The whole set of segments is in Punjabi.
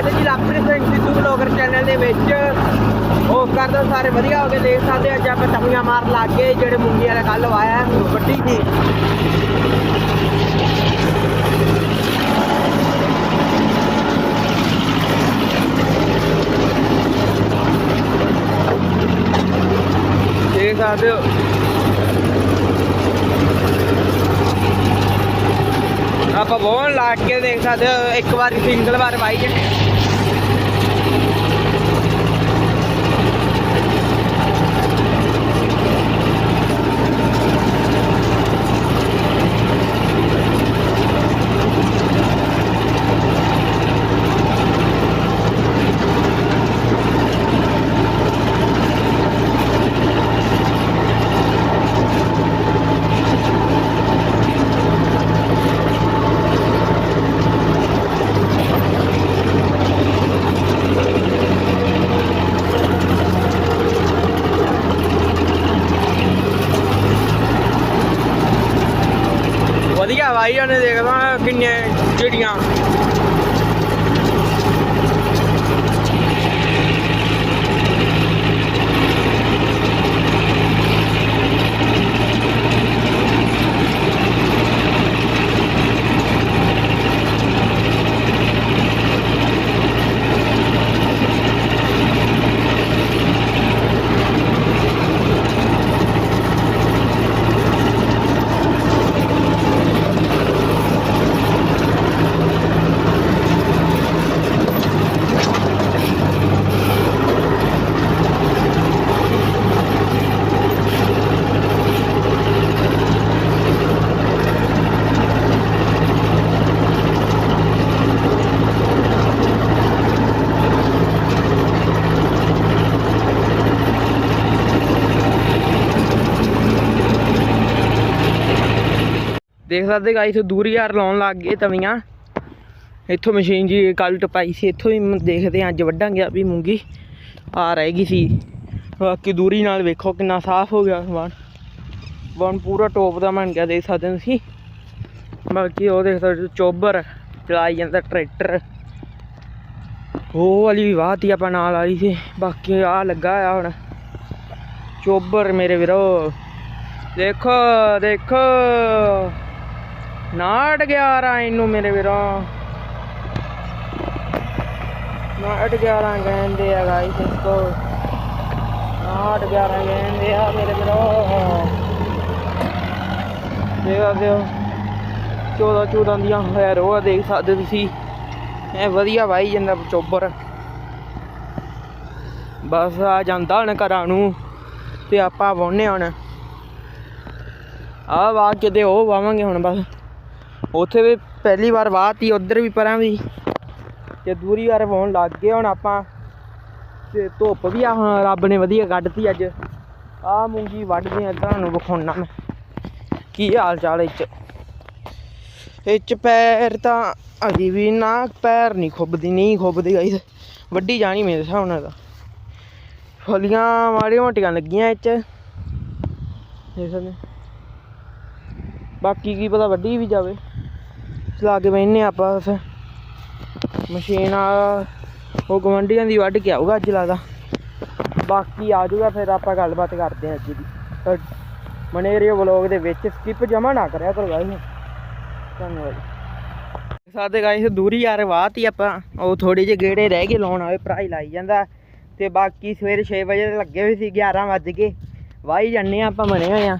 ਸਕਦੇ ਜੀ ਆਪਣੇ ਸਿੰਘ ਸਿੱਧੂ ਬਲੌਗਰ ਚੈਨਲ ਦੇ ਵਿੱਚ। ਉਹ ਕਰਦੇ, ਸਾਰੇ ਵਧੀਆ ਹੋ ਗਏ ਦੇਖ ਸਕਦੇ ਅੱਜ ਆਪਾਂ ਟਮੀਆਂ ਮਾਰ ਲੱਗ ਗਏ, ਜਿਹੜੇ ਮੁੰਗੀ ਵਾਲਾ ਕੱਲ ਆਇਆ ਵੱਡੀ ਸੀ। ਦੇਖ ਸਕਦੇ ਹੋ। ਆਪਾਂ ਬਹੁਤ ਲਾ ਕੇ ਦੇਖ ਸਕਦੇ ਹੋ, ਇੱਕ ਵਾਰ ਸਿੰਗਲ ਵਾਰ ਵਾਈ ਜੇ। ਵਧੀਆ ਵਾਈ ਦੇਖਦਾ ਕਿੰਨੇ ਚਿੜੀਆਂ। ਦੇਖ ਸਕਦੇ ਗਾਇਸ ਦੂਰੀ ਯਾਰ ਲਾਉਣ ਲੱਗ ਗਏ ਤਵੀਆਂ। ਇੱਥੋਂ ਮਸ਼ੀਨ ਜੀ ਕੱਲ ਟਪਾਈ ਸੀ, ਇੱਥੋਂ ਹੀ ਦੇਖਦੇ ਹਾਂ, ਅੱਜ ਵੱਢਾਂਗੇ ਵੀ ਮੂੰਗੀ। ਆ ਰਹੇਗੀ ਸੀ। ਬਾਕੀ ਦੂਰੀ ਨਾਲ ਵੇਖੋ ਕਿੰਨਾ ਸਾਫ਼ ਹੋ ਗਿਆ ਸਮਾਨ। ਵਨ ਪੂਰਾ ਟੋਪ ਦਾ ਬਣ ਗਿਆ, ਦੇਖ ਸਕਦੇ ਤੁਸੀਂ। ਬਾਕੀ ਉਹ ਦੇਖ ਸਕਦੇ ਹੋ, ਚੋਬਰ, ਚਲਾਈ ਜਾਂਦਾ ਟਰੈਕਟਰ। ਉਹ ਵਾਲੀ ਵੀ ਵਾਹਤੀ ਆਪਾਂ ਨਾਲ ਵਾਲੀ ਸੀ। ਬਾਕੀ ਆ ਲੱਗਾ ਆ ਹੁਣ। ਚੋਬਰ ਮੇਰੇ ਵੀਰੋ। ਦੇਖੋ ਦੇਖੋ। ਨਾਟ 11 ਇਹਨੂੰ ਮੇਰੇ ਵੀਰੋ। ਨਾਟ 11 ਕਹਿੰਦੇ ਆ ਗਾਇਸ ਇਸਕੋ ਨਾਟ 11 ਕਹਿੰਦੇ ਆ ਮੇਰੇ ਵੀਰੋ। ਦੇਖ ਸਕਦੇ 14 14 ਦੀਆਂ ਹੋਇਆ ਰੋ ਦੇਖ ਸਕਦੇ ਤੁਸੀਂ। ਐ ਵਧੀਆ ਵਾਈ ਜਾਂਦਾ ਚੋਬਰ। ਬਸ ਆ ਜਾਂਦਾ ਹੁਣ ਘਰਾਂ ਨੂੰ ਤੇ ਆਪਾਂ ਵਾਹੁੰਨੇ ਹੁਣ। ਆ ਵਾਹ ਕਿਤੇ ਉਹ ਵਾਵਾਂਗੇ ਹੁਣ ਬਸ। ਉੱਥੇ ਵੀ ਪਹਿਲੀ ਵਾਰ ਵਾਹਤੀ ਉਧਰ ਵੀ ਪਰਾਂ ਵੀ। ਤੇ ਦੂਰੀ ਵਾਰ ਵਾਉਣ ਲੱਗ ਗਏ ਹੁਣ ਆਪਾਂ। ਤੇ ਧੁੱਪ ਵੀ ਆ ਹੁਣ ਰੱਬ ਨੇ ਵਧੀਆ ਕੱਢਤੀ ਅੱਜ। ਆ ਮੂੰਗੀ ਵੱਢਦੇ ਆ ਤੁਹਾਨੂੰ ਵਿਖਾਉਣਾ ਮੈਂ। ਕੀ ਹਾਲ ਚਾਲ ਇੱਚ? ਇੱਚ ਪੈਰ ਤਾਂ ਅਜੀ ਵੀ ਨਾ, ਪੈਰ ਨਹੀਂ ਖੁੱਬਦੀ ਨਹੀਂ ਖੁੱਬਦੀ ਗਾਈਸ ਵੱਡੀ ਜਾਣੀ ਮੇਰੇ ਹਿਸਾਬ ਨਾਲ ਤਾਂ। ਫਲੀਆਂ ਮਾੜੀਆਂ ਮੋਟੀਆਂ ਲੱਗੀਆਂ ਇੱਚ। ਦੇਖ ਸਕਦੇ। ਬਾਕੀ ਕੀ ਪਤਾ ਵੱਡੀ ਵੀ ਜਾਵੇ। ਚਲਾ ਕੇ ਬੈਠਨੇ ਆਪਾਂ ਫਿਰ। ਮਸ਼ੀਨ ਆ, ਉਹ ਗਵੰਡੀਆਂ ਦੀ ਵੱਢ ਕੇ ਆਊਗਾ ਅੱਜ ਲੱਗਦਾ। ਬਾਕੀ ਆ ਜਾਊਗਾ, ਫਿਰ ਆਪਾਂ ਗੱਲਬਾਤ ਕਰਦੇ ਹਾਂ ਅੱਜ ਦੀ। ਤਾਂ ਮਨੇਰੀਓ ਵਲੌਗ ਦੇ ਵਿੱਚ ਸਕਿਪ ਜਮਾ ਨਾ ਕਰਿਆ ਕਰੋ ਗਾਇਸ। ਧੰਨਵਾਦ। ਸਾਡੇ ਗਾਇਸ ਦੂਰੀ ਯਾਰ ਵਾਹਤੀ ਆਪਾਂ। ਉਹ ਥੋੜੀ ਜਿਹੇ ਗੇੜੇ ਰਹਿ ਗਏ, ਲਾਉਣ ਆਵੇ ਭਰਾ ਹੀ ਲਾਈ ਜਾਂਦਾ। ਤੇ ਬਾਕੀ ਸਵੇਰੇ 6 ਵਜੇ ਲੱਗੇ ਹੋਏ ਸੀ 11 ਵੱਜ ਗਏ। ਵਾਹੀ ਜਾਂਦੇ ਆ ਆਪਾਂ, ਬਣੇ ਹੋਏ ਆ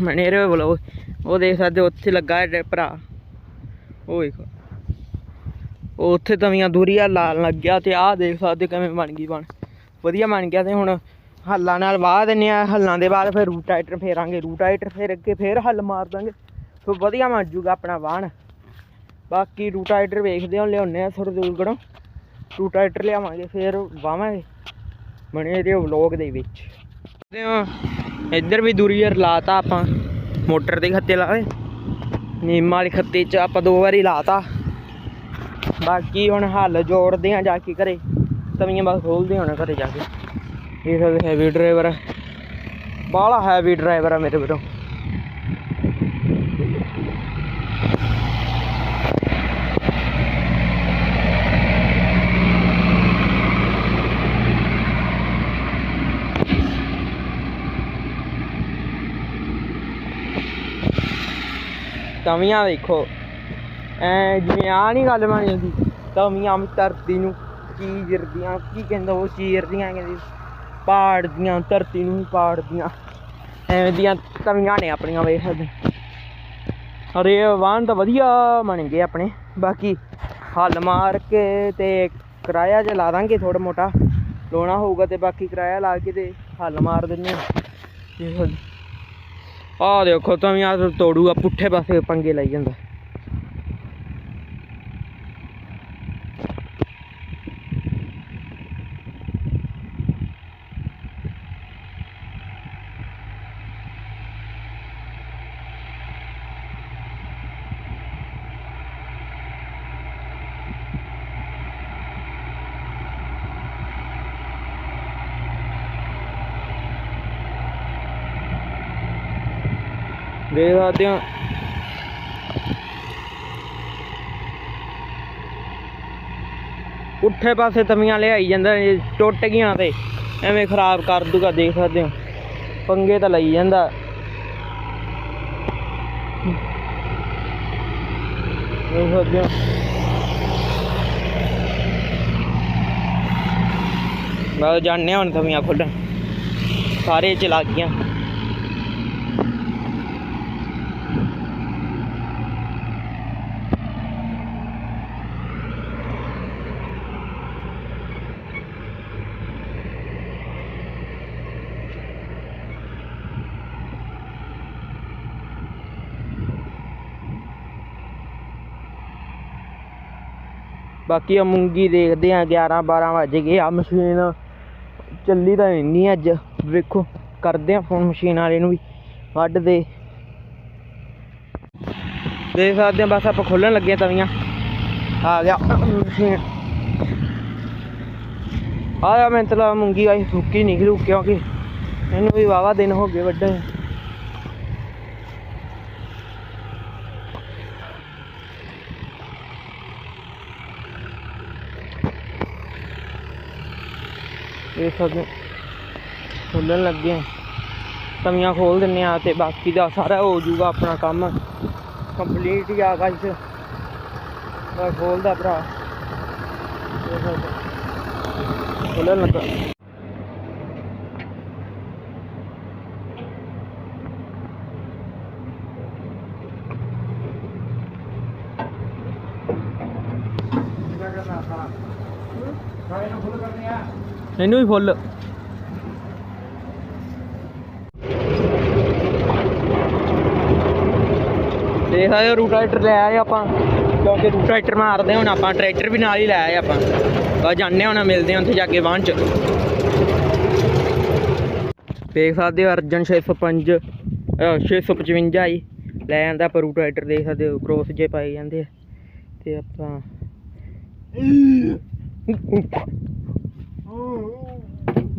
ਮਨੇਰੀਓ ਵਲੌਗ, ਉਹ ਦੇਖ ਸਕਦੇ ਉੱਥੇ ਲੱਗਾ ਭਰਾ। ਉਹ ਵੇਖੋ ਉਹ ਉੱਥੇ ਤਵੀਆਂ ਦੂਰੀਆਂ ਲਾਲ ਲੱਗ ਗਿਆ ਤੇ ਆਹ ਦੇਖ ਸਕਦੇ ਕਿਵੇਂ ਬਣ ਗਈ ਬਣ। ਵਧੀਆ ਬਣ ਗਿਆ ਤੇ ਹੁਣ ਹੱਲਾਂ ਨਾਲ ਵਾਹ ਦਿੰਨੇ ਆ, ਹੱਲਾਂ ਦੇ ਬਾਅਦ ਫਿਰ ਰੂਟ ਰੂਟਾਈਟਰ ਫੇਰਾਂਗੇ ਰੂਟਾਈਟਰ ਫੇਰ ਅੱਗੇ ਫੇਰ ਹੱਲ ਮਾਰ ਦਾਂਗੇ। ਫਿਰ ਵਧੀਆ ਬਣ ਜੂਗਾ ਆਪਣਾ ਵਾਹਣ। ਬਾਕੀ ਰੂਟਾਈਟਰ ਵੇਖਦੇ ਹਾਂ ਲਿਆਉਨੇ ਆ ਸਰਦੂਲਗੜੋਂ ਦੂਰ ਕੋਲੋਂ ਲਿਆਵਾਂਗੇ, ਫੇਰ ਵਾਵਾਂਗੇ ਬਣੇ ਇਹਦੇ ਵਲੌਗ ਦੇ ਵਿੱਚ। ਇੱਧਰ ਵੀ ਦੂਰੀ ਯਾਰ ਲਾਤਾ ਆਪਾਂ, ਮੋਟਰ ਦੇ ਖੱਤੇ ਲਾਵੇ ਨੀਮ ਵਾਲੇ ਖੱਤੇ 'ਚ ਆਪਾਂ ਦੋ ਵਾਰੀ ਲਾਤਾ। ਬਾਕੀ ਹੁਣ ਹੱਲ ਜੋੜਦੇ ਆ ਜਾ ਕੇ ਘਰੇ। ਤਵੀਆਂ ਬਸ ਖੋਲਦੇ ਹੁਣ ਘਰੇ ਜਾ ਕੇ। ਇਹ ਹੈਵੀ ਡਰਾਈਵਰ ਬਾਹਲਾ ਹੈਵੀ ਡਰਾਈਵਰ ਆ ਮੇਰੇ ਵੀਰੋ। ਤਵੀਆਂ ਵੇਖੋ। ਐ ਜਿਵੇਂ ਆ ਨਹੀਂ ਗੱਲ ਬਣ ਜਾਂਦੀ ਤਵੀਆਂ ਵੀ ਧਰਤੀ ਨੂੰ ਚੀਰਦੀਆਂ ਕੀ ਕਹਿੰਦਾ ਉਹ ਚੀਰਦੀਆਂ ਕਹਿੰਦੀ ਪਾੜਦੀਆਂ ਧਰਤੀ ਨੂੰ ਪਾੜਦੀਆਂ ਐਵੇਂ ਦੀਆਂ ਤਵੀਆਂ ਨੇ ਆਪਣੀਆਂ ਵੇਖ ਸਕਦੇ। ਅਰੇ ਵਾਹਨ ਤਾਂ ਵਧੀਆ ਬਣ ਗਏ ਆਪਣੇ। ਬਾਕੀ ਹੱਲ ਮਾਰ ਕੇ ਤੇ ਕਿਰਾਇਆ ਜੇ ਲਾ ਦਾਂਗੇ ਥੋੜਾ ਮੋਟਾ। ਲਾਉਣਾ ਹੋਊਗਾ ਤੇ ਬਾਕੀ ਕਿਰਾਇਆ ਲਾ ਕੇ ਤੇ ਹੱਲ ਮਾਰ ਦਿੰਨੇ ਆ ਆ ਦੇਖੋ ਤਵੇਂ ਆ ਤੋੜੂਗਾ ਪੁੱਠੇ ਪਾਸੇ ਪੰਗੇ ਲਈ ਜਾਂਦਾ। ਦੇਖ ਸਕਦੇ ਹੋ। ਉੱਠੇ ਪਾਸੇ ਤਵੀਆਂ ਲਿਆਈ ਜਾਂਦਾ ਟੁੱਟ ਗਈਆਂ ਤੇ ਐਵੇਂ ਖਰਾਬ ਕਰ ਦੂਗਾ, ਦੇਖ ਸਕਦੇ ਹੋ। ਪੰਗੇ ਤਾਂ ਲਈ ਜਾਂਦਾ। ਦੇਖ ਸਕਦੇ ਹੋ। ਮੈਂ ਜਾਣਿਆ ਹੁਣ ਤਵੀਆਂ ਖੁੱਲਣ। ਸਾਰੇ ਚਲਾ ਗਈਆਂ। ਬਾਕੀ ਆ ਮੂੰਗੀ ਦੇਖਦੇ ਆ 11 12 ਵਜ ਗਏ ਆ ਮਸ਼ੀਨ। ਚੱਲੀ ਤਾਂ ਇੰਨੀ ਅੱਜ। ਵੇਖੋ, ਕਰਦੇ ਆ ਫੋਨ ਮਸ਼ੀਨ ਵਾਲੇ ਨੂੰ ਵੀ, ਵੱਢ ਦੇ। ਦੇਖ ਸਕਦੇ ਆ, ਬਸ ਆਪਾਂ ਖੋਲਣ ਲੱਗੇ ਤਵੀਆਂ। ਆ ਗਿਆ ਮਸ਼ੀਨ। ਆ ਗਿਆ ਮੈਂ ਤਲਾ ਮੂੰਗੀ ਆਈ ਸੁੱਕੀ ਨਿਕਲੂ ਕਿਉਂਕਿ ਇਹਨੂੰ ਵੀ ਵਾਵਾ ਦਿਨ ਹੋ ਗਏ ਵੱਡੇ ਇਹ ਸਭ ਖੋਲਣ ਲੱਗੇ ਆ। ਤਵੀਆਂ ਖੋਲ ਦਿੰਨੇ ਆ ਤੇ ਬਾਕੀ ਦਾ ਸਾਰਾ ਹੋ ਜਾਊਗਾ ਆਪਣਾ ਕੰਮ। ਕੰਪਲੀਟ ਹੀ ਆ ਗਾ ਮੈਂ ਖੋਲਦਾ ਭਰਾ। ਇਹ ਖੋਲਣ ਲੱਗਾ। ਇਹਨੂੰ ਵੀ ਫੁੱਲ। ਦੇਖ ਆਏ ਰੂਟਾਈਟਰ ਲੈ ਆਏ ਆਪਾਂ। ਕਿਉਂਕਿ ਰੂਟਾਈਟਰ ਮਾਰਦੇ ਹੁਣ ਆਪਾਂ ਟਰੈਕਟਰ ਵੀ ਨਾਲ ਹੀ ਲੈ ਆਏ ਆਪਾਂ। ਬਸ ਜਾਂਦੇ ਹੁਣ, ਮਿਲਦੇ ਹਾਂ ਉੱਥੇ ਜਾ ਕੇ ਵਾਹਨ ਚ। ਦੇਖ ਸਕਦੇ ਹੋ, ਅਰਜਨ 605 ਅਹ 655 ਆਈ ਲੈ ਜਾਂਦਾ ਆਪਾਂ ਰੂਟ ਰੂਟਾਈਟਰ ਦੇਖ ਸਕਦੇ ਹੋ ਕ੍ਰੋਸ ਜੇ ਪਾਏ ਜਾਂਦੇ ਆ। ਤੇ ਆਪਾਂ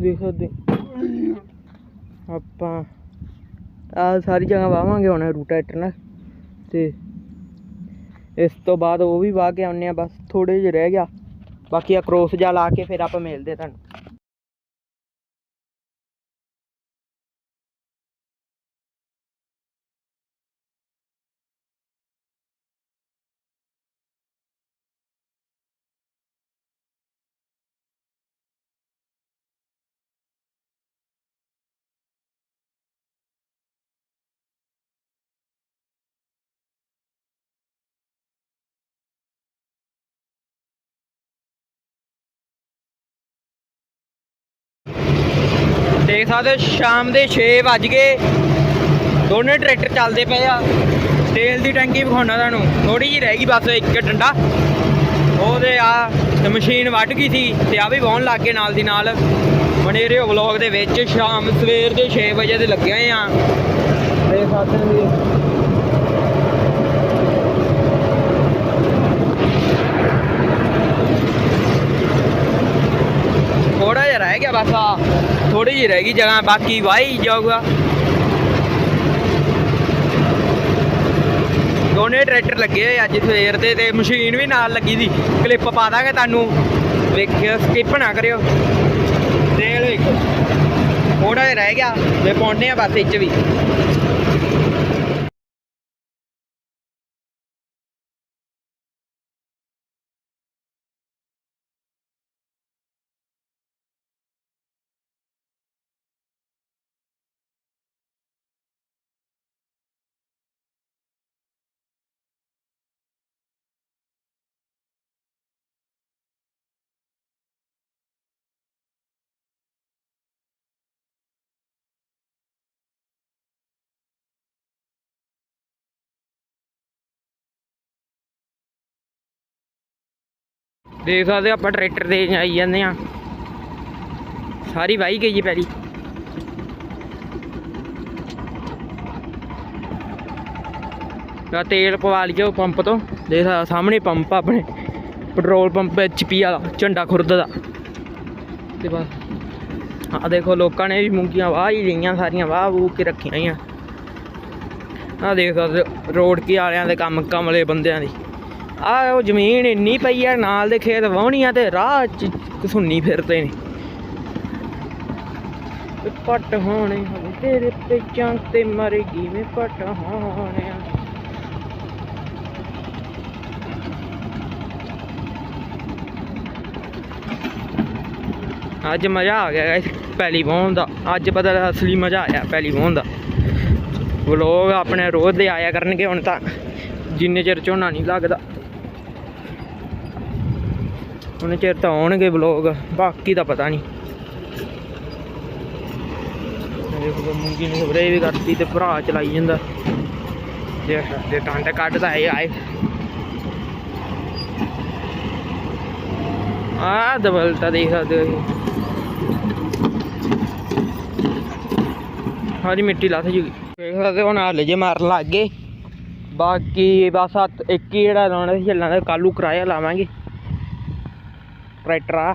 ਦੇਖੋ ਸਕਦੇ। ਆਪਾਂ ਆ ਸਾਰੀ ਜਗ੍ਹਾ ਵਾਵਾਂਗੇ ਹੁਣ ਰੂਟਾਈਟਰ ਨਾਲ ਤੇ ਇਸ ਤੋਂ ਬਾਅਦ ਉਹ ਵੀ ਵਾਹ ਕੇ ਆਉਨੇ ਆ, ਬਸ ਥੋੜੇ ਜਿਹੇ ਰਹਿ ਗਿਆ। ਬਾਕੀ ਆ ਕ੍ਰੋਸ ਜਾ ਲਾ ਕੇ ਫਿਰ ਆਪਾਂ ਮਿਲਦੇ ਤੁਹਾਨੂੰ। ਦੇਖ ਸਕਦੇ ਹੋ, ਸ਼ਾਮ ਦੇ 6 ਵੱਜ ਗਏ। ਦੋਨੇ ਟਰੈਕਟਰ ਚੱਲਦੇ ਪਏ ਆ। ਤੇਲ ਦੀ ਟੈਂਕੀ ਵਿਖਾਉਣਾ ਤੁਹਾਨੂੰ। ਥੋੜੀ ਜਿਹੀ ਰਹਿ ਗਈ ਬਸ ਇੱਕ ਡੰਡਾ। ਉਹਦੇ ਆ, ਤੇ ਮਸ਼ੀਨ ਵੱਢ ਗਈ ਸੀ, ਤੇ ਆ ਵੀ ਵਾਹਣ ਲੱਗ ਗਏ ਨਾਲ ਦੀ ਨਾਲ। ਬਣੇ ਰਹੋ ਵਲੌਗ ਦੇ ਵਿੱਚ ਸ਼ਾਮ ਸਵੇਰ ਦੇ 6 ਵਜੇ ਦੇ ਲੱਗੇ ਹੋਏ ਆ। ਦੇਖ ਸਾਥੀ ਹੋ ਵੀ ਥੋੜਾ ਜਿਹਾ ਰਹਿ ਗਿਆ ਬਸ ਆ। ਥੋੜੀ ਜਿਹੀ ਰਹਿ ਗਈ ਜਗ੍ਹਾ, ਬਾਕੀ ਵਾਹੀ ਜਾਊਗਾ। ਦੋਨੇ ਟਰੈਕਟਰ ਲੱਗੇ ਹੋਏ ਅੱਜ ਸਵੇਰ ਦੇ ਤੇ ਮਸ਼ੀਨ ਵੀ ਨਾਲ ਲੱਗੀ ਦੀ। ਕਲਿੱਪ ਪਾ ਦਾਂਗੇ ਤੁਹਾਨੂੰ। ਵੇਖਿਓ ਸਕਿਪ ਨਾ ਕਰਿਓ। ਦੇਖ ਲਓ ਇੱਕ ਥੋੜਾ ਜਿਹਾ ਰਹਿ ਗਿਆ। ਤੇ ਪਾਉਣੇ ਆ ਬਸ, ਇੱਚ ਵੀ। ਦੇਖ ਸਕਦੇ ਆਪਾਂ ਟਰੈਕਟਰ ਤੇ ਆਈ ਜਾਂਦੇ ਆ ਸਾਰੀ ਵਾਹੀ ਗਈ ਜੀ ਪੈਲੀ ਆ ਤੇਲ ਪਵਾ ਲਿਓ ਪੰਪ ਤੋਂ। ਦੇਖ ਸਕਦੇ ਸਾਹਮਣੇ ਪੰਪ ਆਪਣੇ। ਪੈਟਰੋਲ ਪੰਪ ਐਚਪੀ ਵਾਲਾ ਝੰਡਾ ਖੁਰਦ ਦਾ। ਤੇ ਬਸ। ਆ ਦੇਖੋ ਲੋਕਾਂ ਨੇ ਵੀ ਮੂੰਗੀਆਂ ਵਾਹ ਹੀ ਲਈਆਂ ਸਾਰੀਆਂ ਵਾਹ ਵੂ ਕੇ ਰੱਖੀਆਂ ਹੋਈਆਂ। ਆ ਦੇਖ ਸਕਦੇ ਹੋ, ਰੋਡ ਕੀ ਵਾਲਿਆਂ ਦੇ ਕੰਮ ਕਮਲੇ ਬੰਦਿਆਂ ਦੀ। ਆ ਉਹ ਜ਼ਮੀਨ ਇੰਨੀ ਪਈ ਆ ਨਾਲ ਦੇ ਖੇਤ ਵਾਹੁਣੀਆਂ ਤੇ ਰਾਹ ਚ ਘਸੁੰਨੀ ਫਿਰਦੇ ਨੇ। ਵੀ ਪੱਟ ਹੋਣੇ ਹਵੇ ਤੇਰੇ ਪੇਚਾਂ ਤੇ ਮਰੇਗੀ ਮੈਂ ਪੱਟ ਹੋਣੇ ਅੱਜ ਮਜ਼ਾ ਆ ਗਿਆ guys, ਪਹਿਲੀ ਵਾਹੁਣ ਦਾ। ਅੱਜ ਪਤਾ ਅਸਲੀ ਮਜ਼ਾ ਆਇਆ ਪਹਿਲੀ ਵਾਹੁਣ ਦਾ। ਵਲੋਗ ਆਪਣੇ ਰੋਜ਼ ਦੇ ਆਇਆ ਕਰਨਗੇ ਹੁਣ ਤਾਂ। ਜਿੰਨੇ ਚਿਰ ਝੋਨਾ ਨਹੀਂ ਲੱਗਦਾ। ਉਹਨੇ ਚਿਰ ਤਾਂ ਆਉਣਗੇ ਵਲੋਗ ਬਾਕੀ ਦਾ ਪਤਾ ਨਹੀਂ। ਦੇਖੋ ਮੂੰਗੀ ਨੂੰ ਸਪਰੇ ਵੀ ਕਰਤੀ ਤੇ ਭਰਾ ਚਲਾਈ ਜਾਂਦਾ। ਦੇਖ ਦੇ ਟਾਂਟ ਕੱਢਦਾ ਹੈ ਆਏ। ਆ ਦਬਲ ਤਾਂ ਦੇਖ ਸਕਦੇ ਹੋ ਸਾਰੀ ਮਿੱਟੀ ਲੱਥ ਜੂਗੀ। ਦੇਖ ਸਕਦੇ ਹੁਣ ਹਾਲੇ ਜੇ ਮਾਰਨ ਲੱਗ ਗਏ। ਬਾਕੀ ਬਸ ਆ ਇੱਕ ਹੀ ਜਿਹੜਾ ਲਾਉਣਾ ਸੀ ਚੱਲਾਂ ਦਾ ਕਿਰਾਇਆ ਲਾਵਾਂਗੇ। ਟਰੈਕਟਰ ਆ।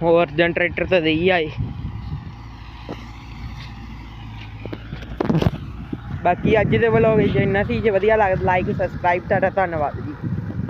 ਹੋਰ ਜਨ ਟਰੈਕਟਰ ਤਾਂ ਦੇਈ ਆਏ ਬਾਕੀ ਅੱਜ ਦੇ ਵਲੋਗ ਇੰਨਾ ਸੀ ਜੇ ਵਧੀਆ ਲੱਗਦਾ ਲਾਈਕ ਸਬਸਕ੍ਰਾਈਬ ਤੁਹਾਡਾ ਧੰਨਵਾਦ।